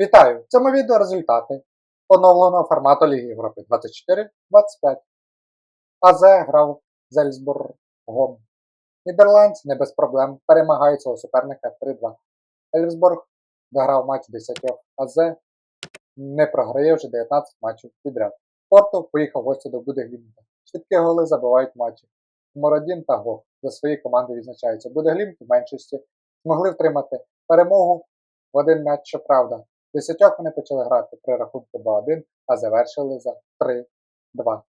Вітаю! В цьому відео результати оновленого формату Ліги Європи 24-25. АЗ грав з Ельфсбургом. Нідерландці не без проблем перемагають свого суперника 3-2. Ельфсбург дограв матч 10 АЗ не програє вже 19 матчів підряд. Порту поїхав гості до Будеглімта. Швидкі голи забивають матчі. Мородін та Гох за свої команди відзначаються. Будеглімт в меншості змогли втримати перемогу в один м'яч, щоправда. Десятьох вони почали грати при рахунку 2-1, а завершили за 3-2.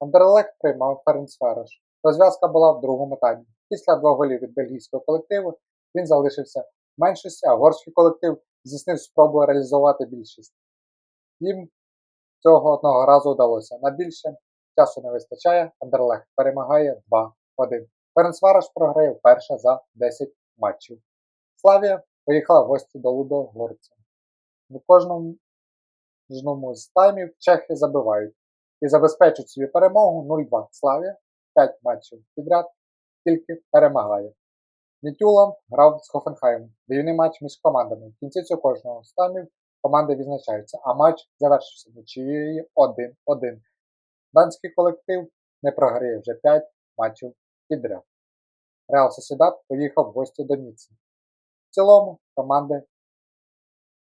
Андерлех приймав Ференцфереш. Розв'язка була в другому таймі. Після двох голів від бельгійського колективу він залишився в меншості, а горський колектив здійснив спробу реалізувати більшість. Їм цього одного разу вдалося. На більше часу не вистачає, Андерлех перемагає 2-1. Ференцвараш програє вперше за 10 матчів. Славія поїхала в гості до Лудогорця. В кожному жному з таймів чехи забивають і забезпечують свою перемогу 0-2. Славія 5 матчів підряд тільки перемагає. Нітюланд грав з Хофенхаймом. Рівний матч між командами. В кінці цього кожного з таймів команди відзначаються, а матч завершився нічиєю 1-1. Данський колектив не програє вже 5 матчів підряд. Реал Сосідат поїхав в гості до Ніци. В цілому команди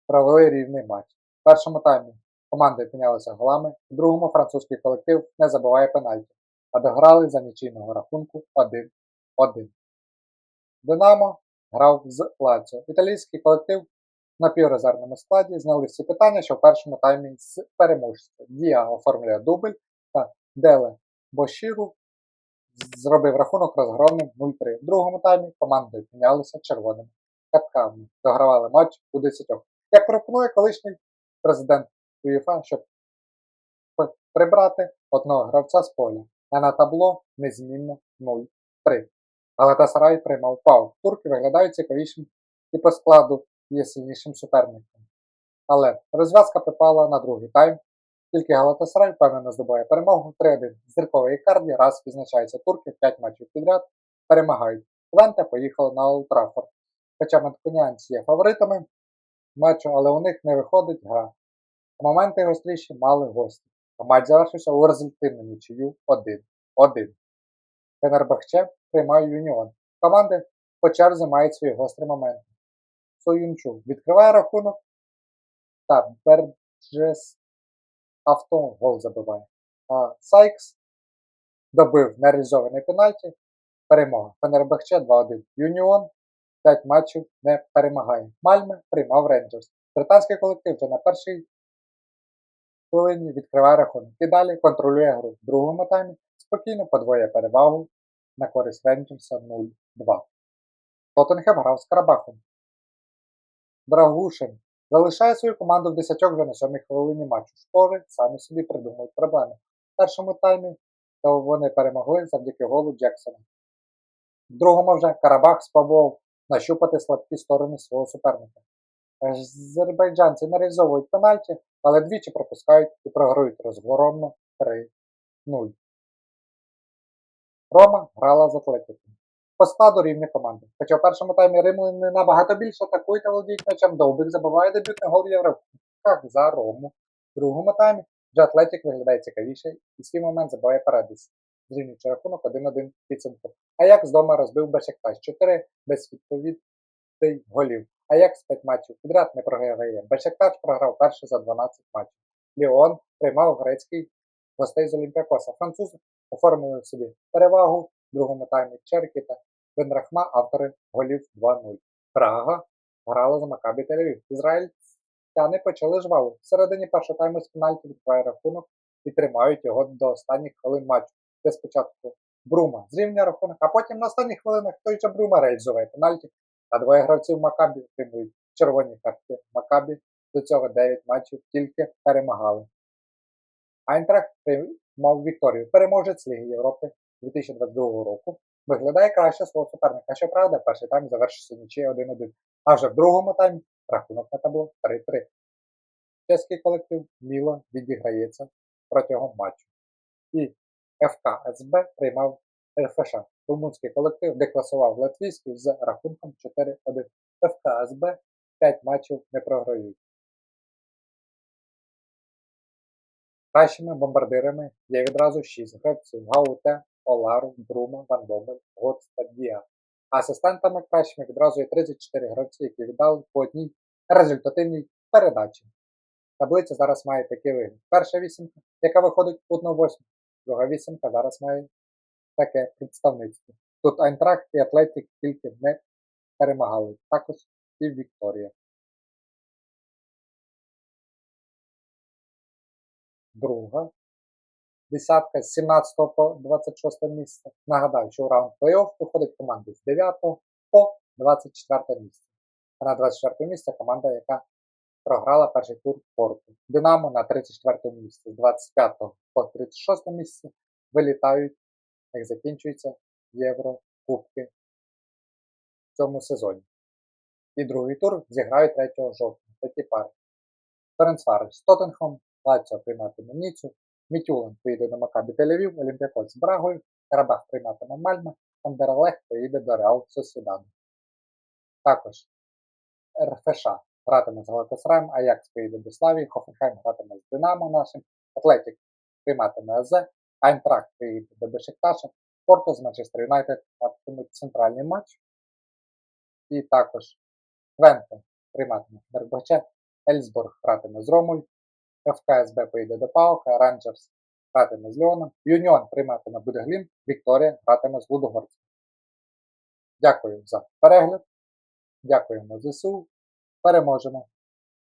провели рівний матч. В першому таймі команди опинялися голами, в другому французький колектив не забиває пенальті, а дограли за нічийного рахунку 1-1. Динамо грав з Лаціо. Італійський колектив на піврезервному складі зняли всі питання, що в першому таймі з переможця. Діа оформлює дубль та Деле Бошіру зробив рахунок розгромним 0-3. В другому таймі команди опинялися червоними катками. Догравали матч у 10. Як пропонує колишній президент УЄФА, щоб прибрати одного гравця з поля, а на табло незмінно 0-3. Галатасарай приймав пау. Турки виглядають цікавішим і по складу є сильнішим суперником. Але розв'язка припала на другий тайм. Тільки Галатасарай впевнено здобуває перемогу 3-1. Зірковий карді раз відзначається турки 5 матчів підряд, перемагають. Твенте поїхали на Олд Траффорд. Хоча манкуніанці є фаворитами матчу, але у них не виходить гра. Моменти гостріші мали гості. А матч завершився у результативну нічию 1-1. Фенербахче приймає Юніон. Команди по черзі мають свої гострі моменти. Союнчу відкриває рахунок та Берджес авто гол забиває. А Сайкс добив нереалізований пенальті. Перемога. Фенербахче 2-1. Юніон 5 матчів не перемагає. Мальме приймав Рейнджерс. Британський колектив вже на першій хвилині відкриває рахунок. І далі контролює гру. В другому таймі спокійно подвоює перевагу на користь Рейнджерса 0-2. Тоттенхем грав з Карабахом. Драгушин залишає свою команду в 10 вже на 7 хвилині матчу. Шпори самі собі придумують проблеми. В першому таймі то вони перемогли завдяки голу Джексона. В другому вже Карабах спробував нащупати слабкі сторони свого суперника. Азербайджанці не реалізовують пенальті, але двічі пропускають і програють розгромно 3-0. Рома грала з Атлетиком. По складу рівні команди. Хоча в першому таймі римляни набагато більше атакують та володіють м'ячем, Довбик забиває дебютний гол в Європах за Рому. В другому таймі вже Атлетик виглядає цікавіше і свій момент забиває Парадис, зрівнюючи рахунок 1-1 підсумку. Аякс вдома розбив Бешектаж 4 без відповідей голів. Аякс 5 матчів підряд не програє. Бешектаж програв перше за 12 матчів. Ліон приймав грецький гостей з Олімпіакоса. Французи оформили собі перевагу в другому таймі Черкі та Бенрахма, автори голів 2-0. Прага грала за Макабі Тель-Авів. Ізраїльтяни почали жваво. В середині першого тайму з пенальті відкриває рахунок і тримають його до останніх хвилин матчу. Де спочатку Брума зрівнює рахунок, а потім на останніх хвилинах той же Брума реалізує пенальті, а двоє гравців Макабі отримують червоні картки. Макабі до цього 9 матчів тільки перемагали. Айнтрахт приймав Вікторію. Переможець Ліги Європи 2022 року. Виглядає краще свого суперника. Щоправда, перший тайм завершився нічиєю 1-1. А вже в другому таймі рахунок на табло 3-3. Чеський колектив Міло відіграється протягом матчу. І ФК СБ приймав РФШ. Румунський колектив декласував латвійський з рахунком 4-1. ФК СБ 5 матчів не програють. Кращими бомбардирами є відразу 6 гравців Гауте, Олару, Брума, Ван Бомель, Гоц та Діа. Асистентами кращими відразу є 34 гравці, які віддали по одній результативній передачі. Таблиця зараз має такий вигляд. Перша вісімка, яка виходить 1-8. Друга вісімка зараз має таке представництво. Тут Айнтракт і Атлетік тільки не перемагали. Також і Вікторія. Друга. Десятка з 17 по 26 місце. Нагадаю, що у раунд плей-офф виходить команди з 9 по 24 місце. А на 24 місце команда, яка програла перший тур порту. Динамо на 34 місці. З 25 по 36 місце вилітають, як закінчується Єврокубки в цьому сезоні. І другий тур зіграють 3 жовтня. Такі пари. Ференцварич з Тоттенхом, Лаціо прийматиме Ніцу, Мітюлен поїде до Макабі Тель-Авів, з Брагою, Карабах прийматиме Мальме, Андерлех поїде до Реал Сосідаду. Також РФШ гратиме з Галатасараєм, Аякс поїде до Славії, Хофенхайм гратиме з Динамо нашим, Атлетік прийматиме АЗ, Айнтракт поїде до Бешикташа, Порту з Манчестер Юнайтед матимуть центральний матч. І також Твенте прийматиме Бербаче, Ельсбург гратиме з Ромуль, ФКСБ поїде до Паука, Ранджерс гратиме з Леоном, Юніон прийматиме Будеглін, Вікторія гратиме з Лудогорцем. Дякую за перегляд. Дякуємо ЗСУ. Para Mojama